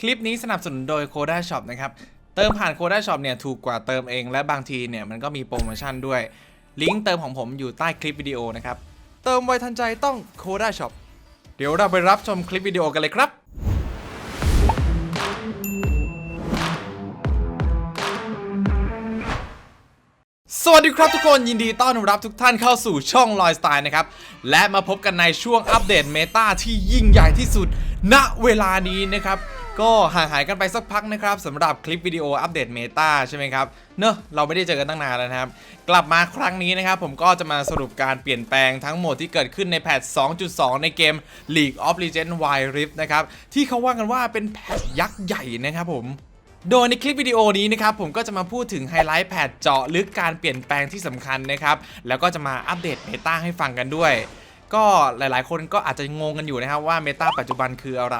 คลิปนี้สนับสนุนโดย Coda Shop นะครับ เติมผ่าน Coda Shop เนี่ยถูกกว่าเติมเอง และบางทีเนี่ยมันก็มีโปรโมชั่นด้วย ลิงก์เติมของผมอยู่ใต้คลิปวิดีโอนะครับ เติมไวทันใจต้อง Coda Shop เดี๋ยวเราไปรับชมคลิปวิดีโอกันเลยครับสวัสดีครับทุกคนยินดีต้อนรับทุกท่านเข้าสู่ช่องลอยสไตล์นะครับ และมาพบกันในช่วงอัปเดตเมตาที่ยิ่งใหญ่ที่สุด ณเวลานี้นะครับ ก็ห่างหายกันไปสักพักนะครับสำหรับคลิปวิดีโออัปเดตเมตาใช่ไหมครับเนอะเราไม่ได้เจอกันตั้งนานแล้วนะครับ กลับมาครั้งนี้นะครับ ผมก็จะมาสรุปการเปลี่ยนแปลงทั้งหมดที่เกิดขึ้นในแพท 2.2 ใน게ม League of Legends Wild Rift นะครับ ที่เขาว่ากันว่าเป็นแพทยักษ์ใหญ่นะครับผมโดยในคลิปวิดีโอนี้นะครับผมก็จะมาพูดถึงไฮไลท์แพทเจาะลึกการเปลี่ยนแปลงที่สำคัญนะครับแล้วก็จะมาอัปเดตเมตาให้ฟังกันด้วย ก็หลายๆ คนก็อาจจะงงกันอยู่นะครับว่าเมตาปัจจุบันคืออะไร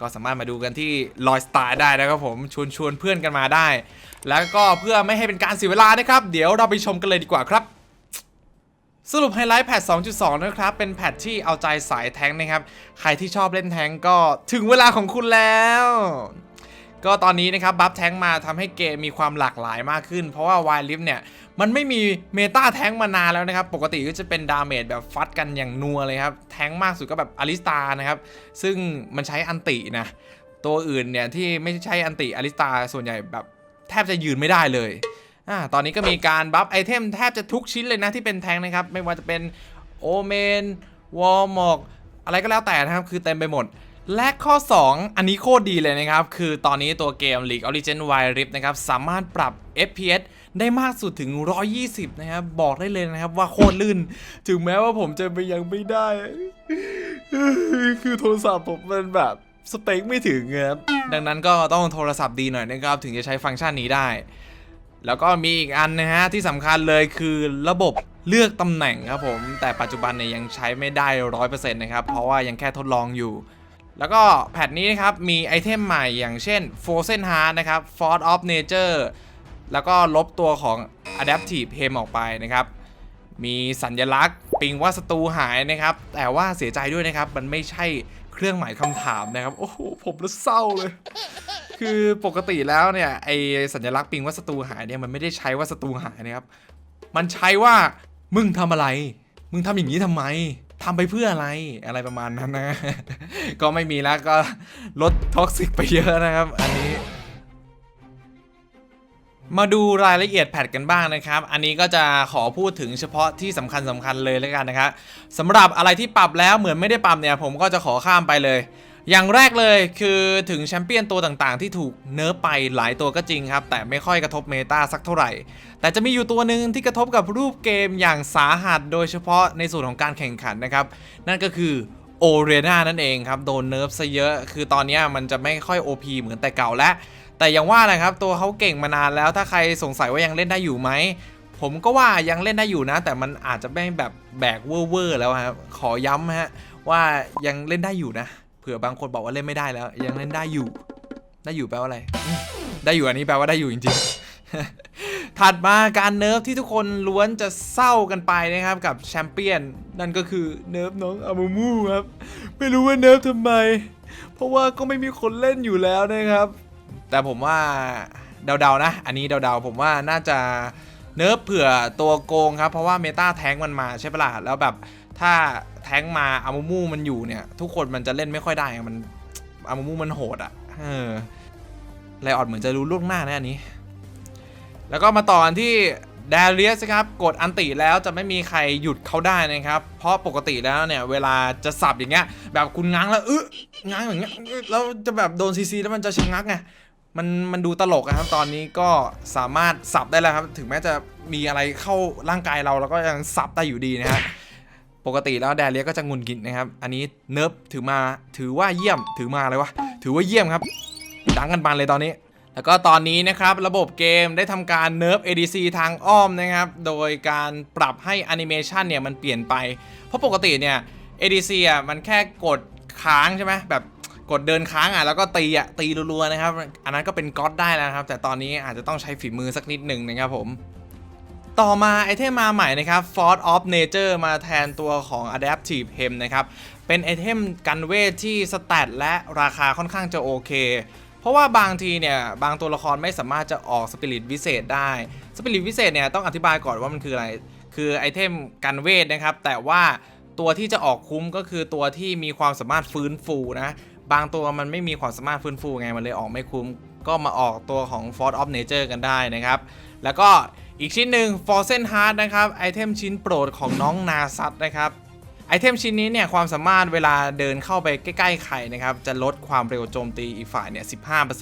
ก็สามารถมาดูกันที่ลอยสตาร์ได้นะครับผมชวนชวนเพื่อนกันมาได้ แล้วก็เพื่อไม่ให้เป็นการเสียเวลานะครับ เดี๋ยวเราไปชมกันเลยดีกว่าครับ สรุปไฮไลท์แพท 2.2 นะครับ เป็นแพทที่เอาใจสายแท้งนะครับ ใครที่ชอบเล่นแท้งก็ถึงเวลาของคุณแล้ว ก็ตอนนี้นะครับบัฟแท้งมาทำให้เกมมีความหลากหลายมากขึ้น เพราะว่าวายลิฟเนี่ยมันไม่มีเมตาแท้งมานานแล้วนะครับ ปกติก็จะเป็นดาเมจแบบฟัดกันอย่างนัวเลยครับ แท้งมากสุดก็แบบอลิสตานะครับ ซึ่งมันใช้อันตินะ ตัวอื่นเนี่ยที่ไม่ใช่อันติอลิสตาส่วนใหญ่แบบแทบจะยืนไม่ได้เลยอ่าตอนนี้ก็มีการบัฟไอเทมแทบจะทุกชิ้นเลยนะที่เป็นแท้งนะครับ ไม่ว่าจะเป็นโอเมนวอลมอกอะไรก็แล้วแต่นะครับ คือเต็มไปหมด และข้อ 2 อันนี้โคตรดีเลยนะครับ คือตอนนี้ตัวเกม League of Legends Wild Rift นะครับ สามารถปรับ FPS ได้มากสุดถึง 120 นะครับ บอกได้เลยนะครับว่าโคตรลื่น ถึงแม้ว่าผมจะไปยังไม่ได้ คือโทรศัพท์ผมมันแบบ สเปคไม่ถึงครับ ดังนั้นก็ต้องโทรศัพท์ดีหน่อยนะครับ ถึงจะใช้ฟังก์ชันนี้ได้ แล้วก็มีอีกอันนะฮะ ที่สำคัญเลยคือระบบเลือกตำแหน่งครับผม แต่ปัจจุบันเนี่ยยังใช้ไม่ได้ร้อยเปอร์เซ็นต์นะครับ เพราะว่ายังแค่ทดลองอยู่ แล้วก็แพทนี้นะครับ มีไอเทมใหม่อย่างเช่น Frozen Heart นะครับ Force of Nature แล้วก็ลบตัวของ Adaptive Hem ออกไปนะครับ มีสัญลักษณ์ปิงว่าศัตรูหายนะครับ แต่ว่าเสียใจด้วยนะครับ มันไม่ใช่เครื่องหมายคำถามนะครับ โอ้โห ผมแล้เศร้าเลย คือปกติแล้วเนี่ย ไอสัญลักษณ์ปิงว่าศัตรูหายเนี่ย มันไม่ได้ใช้ว่าศัตรูหายนะครับ มันใช้ว่ามึงทำอะไร มึงทำอย่างนี้ทำไม ทำไปเพื่ออะไรอะไรประมาณนั้นนะ ก็ไม่มีแล้วก็ลดท็อกซิกไปเยอะนะครับ อันนี้มาดูรายละเอียดแพทกันบ้างนะครับ อันนี้ก็จะขอพูดถึงเฉพาะที่สำคัญสำคัญเลยแล้วกันนะครับสำหรับอะไรที่ปรับแล้วเหมือนไม่ได้ปรับเนี่ย ผมก็จะขอข้ามไปเลย อย่างแรกเลยคือถึงแชมเปี้ยนตัวต่างๆ ที่ถูกเนิร์ฟไปหลายตัวก็จริงครับ แต่ไม่ค่อยกระทบเมตาสักเท่าไหร่ แต่จะมีอยู่ตัวหนึ่งที่กระทบกับรูปเกมอย่างสาหัสโดยเฉพาะในส่วนของการแข่งขันนะครับ นั่นก็คือโอเรนานั่นเองครับ โดนเนิร์ฟซะเยอะ คือตอนนี้มันจะไม่ค่อย OP เหมือนแต่เก่าแล้ว แต่อย่างว่านะครับ ตัวเขาเก่งมานานแล้วถ้าใครสงสัยว่ายังเล่นได้อยู่ไหมผมก็ว่ายังเล่นได้อยู่นะ แต่มันอาจจะไม่แบบแบกเวอร์ๆแล้วครับขอย้ำฮะว่ายังเล่นได้อยู่นะ ผื่อบางคนบอกว่าเล่นไม่ได้แล้ว ยังเล่นได้อยู่ ได้อยู่แปลว่าอะไร ได้อยู่อันนี้แปลว่าได้อยู่จริงๆ ถัดมาการเนิร์ฟที่ทุกคนล้วนจะเศร้ากันไปนะครับกับแชมเปี้ยน นั่นก็คือเนิร์ฟน้องอามูมูครับ ไม่รู้ว่าเนิร์ฟทำไม เพราะว่าก็ไม่มีคนเล่นอยู่แล้วนะครับ แต่ผมว่าเดาๆนะ อันนี้เดาๆ ผมว่าน่าจะเนิร์ฟเผื่อตัวโกงครับ เพราะว่าเมตาแท้งมันมาใช่ปะล่ะแล้วแบบถ้า แท้งมาอามูมูมันอยู่เนี่ย ทุกคนมันจะเล่นไม่ค่อยได้มันอามูมูมันโหดอะ่ะเออไลออดเหมือนจะรู้ล่วงหน้านะอันนี้ แล้วก็มาต่อกันที่ดเรียสครับกดอันติแล้วจะไม่มีใครหยุดเขาได้นะครับ เพราะปกติแล้วเนี่ย เวลาจะสับอย่างเงี้ย แบบคุณง้างแล้วเออง้างอย่างเงี้ยแล้วจะแบบโดนซีซีแล้วมันจะชะงักไงมันมันดูตลกอะครับ ตอนนี้ก็สามารถสับได้แล้วครับ ถึงแม้จะมีอะไรเข้าร่างกายเราเราก็ยังสับได้อยู่ดีนะฮะ ปกติแล้วแดเรียก็จะงุนกินนะครับ อันนี้เนิร์ฟถือมาถือว่าเยี่ยมถือมาเลยวะถือว่าเยี่ยมครับ ดังกันบานเลยตอนนี้ แล้วก็ตอนนี้นะครับ ระบบเกมได้ทำการเนิร์ฟ ADC ทางอ้อมนะครับ โดยการปรับให้แอนิเมชันเนี่ยมันเปลี่ยนไป เพราะปกติเนี่ย ADC อะมันแค่กดค้างใช่ไหมแบบกดเดินค้างอะแล้วก็ตีอะตีรัวๆนะครับ อันนั้นก็เป็นก๊อตได้แล้วครับ แต่ตอนนี้อาจจะต้องใช้ฝีมือสักนิดหนึ่งนะครับผม ต่อมาไอเทมมาใหม่นะครับ Force of Nature มาแทนตัวของ Adaptive Hem นะครับ เป็นไอเทมกันเวทที่สแตทและราคาค่อนข้างจะโอเค เพราะว่าบางทีเนี่ย บางตัวละครไม่สามารถจะออกสปิริตวิเศษได้สปิริตวิเศษเนี่ยต้องอธิบายก่อนว่ามันคืออะไร คือไอเทมกันเวทนะครับ แต่ว่าตัวที่จะออกคุ้มก็คือตัวที่มีความสามารถฟื้นฟูนะบางตัวมันไม่มีความสามารถฟื้นฟูไงมันเลยออกไม่คุ้ม ก็มาออกตัวของ Force of Nature กันได้นะครับ แล้วก็ อีกชิ้นหนึ่ง Frozen Heart นะครับไอเทมชิ้นโปรดของน้องนาซัตนะครับไอเทมชิ้นนี้เนี่ยความสามารถเวลาเดินเข้าไปใกล้ๆไข่นะครับจะลดความเร็วโจมตีอีกฝ่ายเนี่ย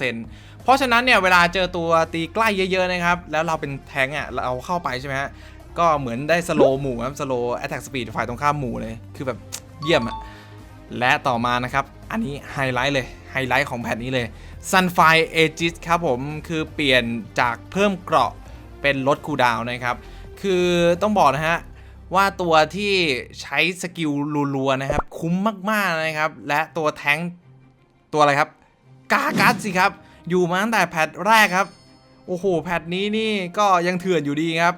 15%เพราะฉะนั้นเนี่ยเวลาเจอตัวตีใกล้เยอะๆนะครับแล้วเราเป็นแทงอะเราเข้าไปใช่ไหมฮะก็เหมือนได้สโลหมู่ครับสโลแอตแทกสปีดฝ่ายตรงข้ามหมู่เลย คือแบบเยี่ยมอะและต่อมานะครับ อันนี้ไฮไลท์เลยไฮไลท์ของแผ่นนี้เลย Sunfire Aegis ครับผมคือเปลี่ยนจากเพิ่มเกราะ เป็นลดคูดาวนะครับ คือต้องบอกนะฮะว่าตัวที่ใช้สกิลรัวๆนะครับ คุ้มมากๆนะครับ และตัวแท้งตัวอะไรครับ กากัสสิครับ อยู่มาตั้งแต่แพทแรกครับ โอ้โห แพทนี้นี่ก็ยังเถื่อนอยู่ดีครับ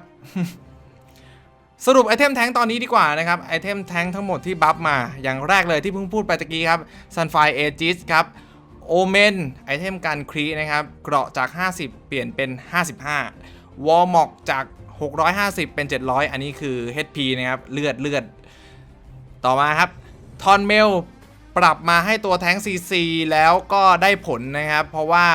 สรุปไอเทมแท้งตอนนี้ดีกว่านะครับ ไอเทมแท้งทั้งหมดที่บัฟมา อย่างแรกเลยที่เพิ่งพูดไปตะกี้ครับ Sunfire Aegis ครับโอเมนไอเทมการครีนะครับ เกราะจาก 50 เปลี่ยนเป็น 55 วอลม็อกจาก 650 เป็น 700 อันนี้คือ HP นะครับ เลือดเลือด ต่อมาครับ ทอนเมล ปรับมาให้ตัวแท้ง CC แล้วก็ได้ผลนะครับ เพราะว่า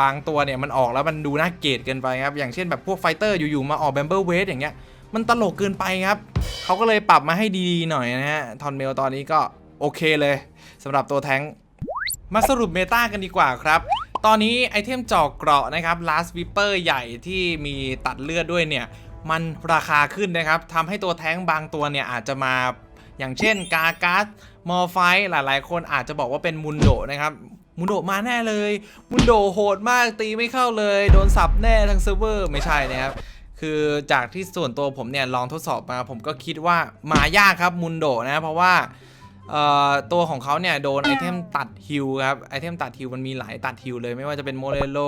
บางตัวเนี่ยมันออกแล้วมันดูน่าเกลียดเกินไปครับ อย่างเช่นแบบพวกไฟเตอร์อยู่ๆมาออกแบมเบิลเวสอย่างเงี้ย มันตลกเกินไปครับ เขาก็เลยปรับมาให้ดีๆหน่อยนะฮะ ทอนเมลตอนนี้ก็โอเคเลยสำหรับตัวแท้งมาสรุปเมตากันดีกว่าครับ ตอนนี้ไอเทมจอกเกราะนะครับ Last Viper ใหญ่ที่มีตัดเลือดด้วยเนี่ย มันราคาขึ้นนะครับทำให้ตัวแท้งบางตัวเนี่ยอาจจะมาอย่างเช่นกาการ์ดมอร์ไฟหลายๆ คนอาจจะบอกว่าเป็นมุนโดนะครับมุนโดมาแน่เลย มุนโดโหดมากตีไม่เข้าเลย โดนสับแน่ทั้งเซิร์ฟเวอร์ไม่ใช่นะครับ คือจากที่ส่วนตัวผมเนี่ยลองทดสอบมา ผมก็คิดว่ามายากครับมุนโดนะ เพราะว่า ตัวของเขาเนี่ยโดนไอเทมตัดฮิลครับ ไอเทมตัดฮิลมันมีหลายตัดฮิลเลยไม่ว่าจะเป็นโมเ e โล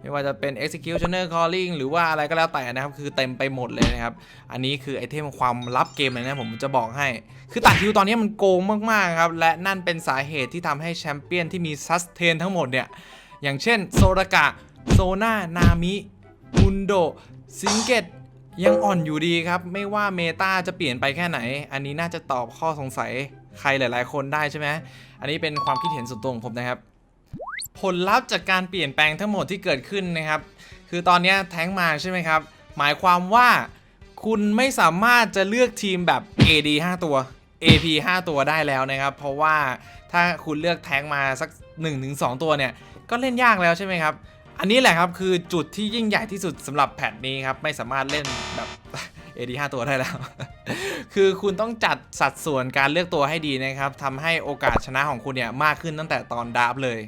ไม่ว่าจะเป็น executioner calling หรือว่าอะไรก็แล้วแต่นะครับ คือเต็มไปหมดเลยนะครับ อันนี้คือไอเทมความลับเกมเลยนะผมจะบอกให้ คือตัดฮิลตอนนี้มันโกงมากๆครับ และนั่นเป็นสาเหตุที่ทำให้แชมเปี้ยนที่มีซัสเทนทั้งหมดเนี่ย อย่างเช่นโซรากะโซนานามิมุนโดซิงเกตยังอ่อนอยู่ดีครับ ไม่ว่าเมตาจะเปลี่ยนไปแค่ไหน อันนี้น่าจะตอบข้อสงสัย ใครหลายๆ คนได้ใช่ไหมอันนี้เป็นความคิดเห็นส่วนตัวของผมนะครับ ผลลัพธ์จากการเปลี่ยนแปลงทั้งหมดที่เกิดขึ้นนะครับ คือตอนนี้แท้งมาใช่ไหมครับ หมายความว่าคุณไม่สามารถจะเลือกทีมแบบ AD 5 ตัว AP 5 ตัวได้แล้วนะครับ เพราะว่าถ้าคุณเลือกแท้งมาสัก 1-2 ตัวเนี่ย ก็เล่นยากแล้วใช่ไหมครับ อันนี้แหละครับคือจุดที่ยิ่งใหญ่ที่สุดสำหรับแพทนี้ครับ ไม่สามารถเล่นแบบ AD 5ตัวได้แล้ว คือคุณต้องจัดสัดส่วนการเลือกตัวให้ดีนะครับทำให้โอกาสชนะของคุณเนี่ยมากขึ้นตั้งแต่ตอนดราฟเลย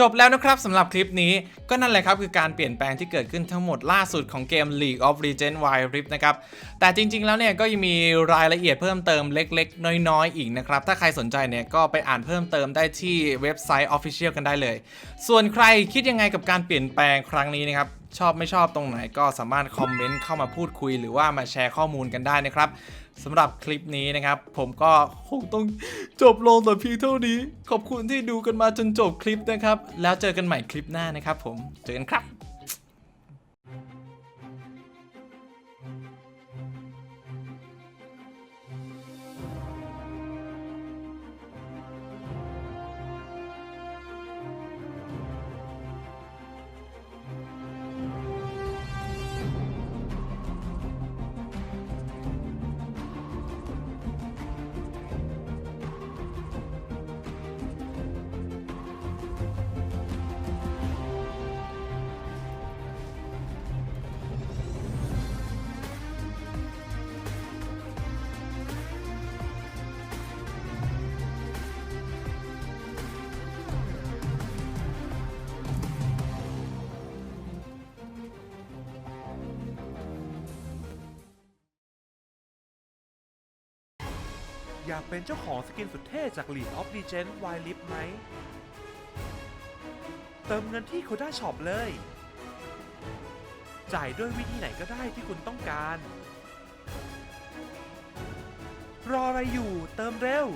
จบแล้วนะครับสำหรับคลิปนี้ก็นั่นแหละครับ คือการเปลี่ยนแปลงที่เกิดขึ้นทั้งหมดล่าสุดของเกม League of Legends Wild Rift นะครับ แต่จริง ๆ แล้วเนี่ยก็ยังมีรายละเอียดเพิ่มเติมเล็ก ๆ น้อย ๆ อีกนะครับ ถ้าใครสนใจเนี่ยก็ไปอ่านเพิ่มเติมได้ที่เว็บไซต์ Official กันได้เลย ส่วนใครคิดยังไงกับการเปลี่ยนแปลงครั้งนี้นะครับชอบไม่ชอบตรงไหนก็สามารถคอมเมนต์เข้ามาพูดคุย หรือว่ามาแชร์ข้อมูลกันได้นะครับ สำหรับคลิปนี้นะครับ ผมก็คงต้องจบลงแต่เพียงเท่านี้ ขอบคุณที่ดูกันมาจนจบคลิปนะครับ แล้วเจอกันใหม่คลิปหน้านะครับ ผมเจอกันครับ อยากเป็นเจ้าของสกินสุดเท่จาก League of Legends Wild Rift ไหม เติมเงินที่ Koda Shop เลย จ่ายด้วยวิธีไหนก็ได้ที่คุณต้องการ รออะไรอยู่เติมเร็ว